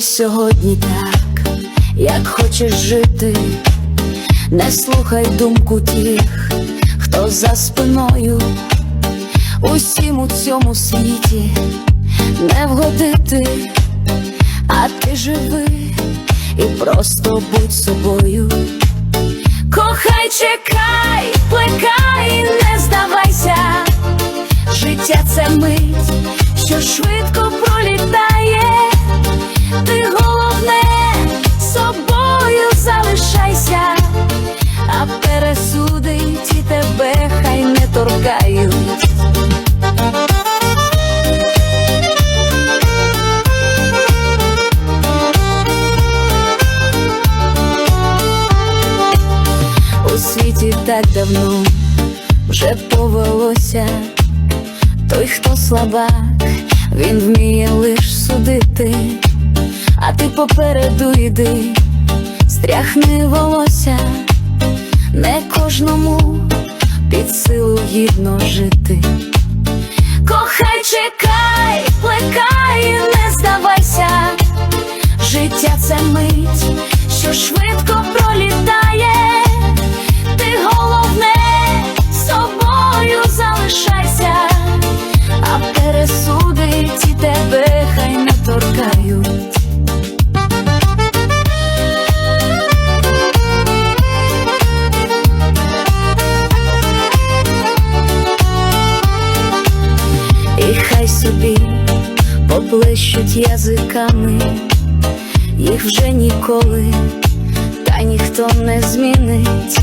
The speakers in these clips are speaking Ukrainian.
сьогодні так, як хочеш жити, не слухай думку тих, хто за спиною, усім у цьому світі не вгодити, а ти живи і просто будь собою. Так давно вже повелося, той, хто слабак, він вміє лиш судити, а ти попереду йди, стряхни волосся, не кожному під силу гідно жити. Кохай, чекай, плекай, не здавайся, життя це мить, торкають. І хай собі поблищуть язиками, їх вже ніколи, та ніхто не змінить,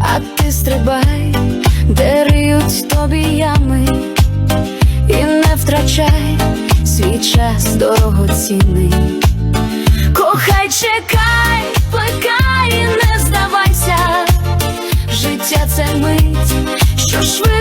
а ти стрибай, де риють тобі ями, і не втрачай свій час дорогоцінний. Кохай, чекай, плекай, не здавайся, життя це мить, що швидко.